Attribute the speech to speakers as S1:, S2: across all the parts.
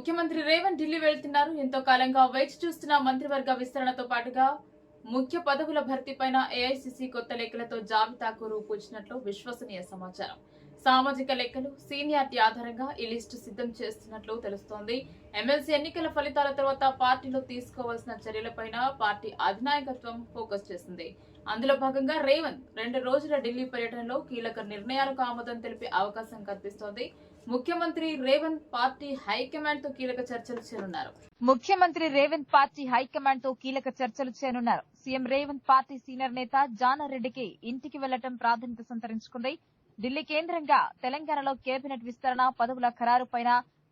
S1: ముఖ్యమంత్రి రేవంత్ ఢిల్లీ వెళ్తున్నారు. ఎంతో కాలంగా వేచి చూస్తున్న మంత్రివర్గ విస్తరణతో పాటుగా ముఖ్య పదవుల భర్తీపైన ఏఐసిసి కొత్త లెక్కలతో జాబితాకు రూపొచ్చినట్లు విశ్వసనీయ సమాచారం. సామాజిక లెక్కలు సీనియారిటీ ఆధారంగా ఈ లిస్టు సిద్ధం చేస్తున్నట్లు తెలుస్తోంది. ఎమ్మెల్సీ ఎన్నికల ఫలితాల తర్వాత పార్టీలో తీసుకోవాల్సిన చర్యలపైన పార్టీ అధినాయకత్వం ఫోకస్ చేసింది. అందులో భాగంగా రేవంత్ రెండు రోజుల ఢిల్లీ పర్యటనలో కీలక నిర్ణయాలకు ఆమోదం తెలిపే అవకాశం కనిపిస్తోంది ముఖ్యమంత్రి రేవంత్ పార్టీ హైకమాండ్తో కీలక చర్చలు చేరున్నారు
S2: ముఖ్యమంత్రి రేవంత్ పార్టీ హైకమాండ్తో కీలక చర్చలు చేరున్నారు సీఎం రేవంత్ పార్టీ సీనియర్ నేత జానారెడ్డికి ఇంటికి వెళ్ళటం ప్రాధాన్యత సంతరించుకుంది. ఢిల్లీ కేంద్రంగా తెలంగాణలో కేబినెట్ విస్తరణ పదవుల ఖరారుపైన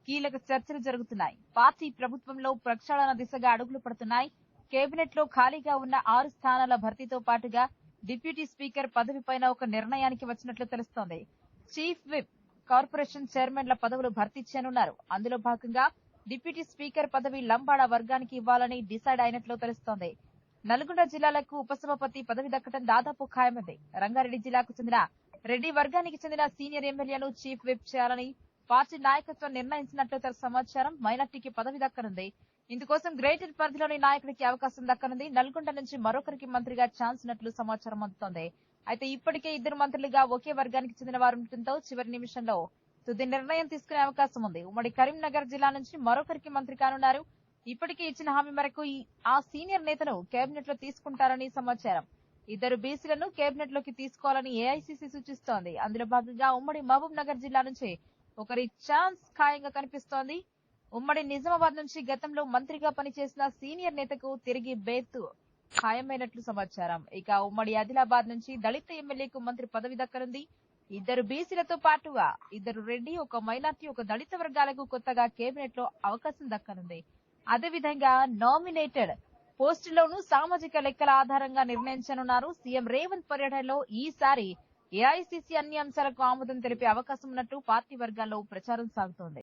S2: కీలక చర్చలు జరుగుతున్నాయి. పార్టీ ప్రభుత్వంలో ప్రక్షాళన దిశగా అడుగులు పడుతున్నాయి. కేబినెట్లో ఖాళీగా ఉన్న ఆరు స్థానాల భర్తీతో పాటుగా డిప్యూటీ స్పీకర్ పదవిపైన ఒక నిర్ణయానికి వచ్చినట్లు తెలుస్తోంది. చీఫ్ విప్ కార్పొరేషన్ చైర్మన్ల పదవులు భర్తీ చేయనున్నారు. అందులో భాగంగా డిప్యూటీ స్పీకర్ పదవి లంబాడ వర్గానికి ఇవ్వాలని డిసైడ్ అయినట్లు తెలుస్తోంది. నల్గొండ జిల్లాలకు ఉపసభాపతి పదవి దక్కడం దాదాపు ఖాయమైంది. రంగారెడ్డి జిల్లాకు చెందిన రెడ్డి వర్గానికి చెందిన సీనియర్ ఎమ్మెల్యేను చీఫ్ విప్ చేయాలని పార్టీ నాయకత్వం నిర్ణయించినట్లు తెల సమాచారం మైనార్టీకి పదవి దక్కనుంది. ఇందుకోసం గ్రేటర్ పరిధిలోని నాయకుడికి అవకాశం దక్కనుంది. నల్గొండ నుంచి మరొకరికి మంత్రిగా ఛాన్స్ ఉన్నట్లు సమాచారం అందుతోంది. అయితే ఇప్పటికే ఇద్దరు మంత్రులుగా ఒకే వర్గానికి చెందిన వారు ఉండటంతో చివరి నిమిషంలో తుది నిర్ణయం తీసుకునే అవకాశం ఉంది. ఉమ్మడి కరీంనగర్ జిల్లా నుంచి మరొకరికి మంత్రి కానున్నారు. ఇప్పటికే ఇచ్చిన హామీ మేరకు ఆ సీనియర్ నేతను కేబినెట్లో తీసుకుంటారని సమాచారం. ఇద్దరు బీసీలను కేబినెట్లోకి తీసుకోవాలని ఏఐసీసీ సూచిస్తోంది. అందులో భాగంగా ఉమ్మడి మహబూబ్ నగర్ జిల్లా నుంచి ఒకరి ఛాన్స్ ఖాయంగా కనిపిస్తోంది. ఉమ్మడి నిజామాబాద్ నుంచి గతంలో మంత్రిగా పనిచేసిన సీనియర్ నేతకు తిరిగి బెర్త్ ఖాయమైనట్లు సమాచారం. ఇక ఉమ్మడి ఆదిలాబాద్ నుంచి దళిత ఎమ్మెల్యేకు మంత్రి పదవి దక్కనుంది. ఇద్దరు బీసీలతో పాటుగా ఇద్దరు రెడ్డి ఒక మైనార్టీ ఒక దళిత వర్గాలకు కొత్తగా కేబినెట్లో అవకాశం దక్కనుంది. అదేవిధంగా నామినేటెడ్ పోస్టులోనూ సామాజిక లెక్కల ఆధారంగా నిర్ణయించనున్నారు. సీఎం రేవంత్ పర్యటనలో ఈసారి ఏఐసీసీ అన్ని అంశాలకు ఆమోదం తెలిపే అవకాశం ఉన్నట్టు పార్టీ వర్గాల్లో ప్రచారం సాగుతోంది.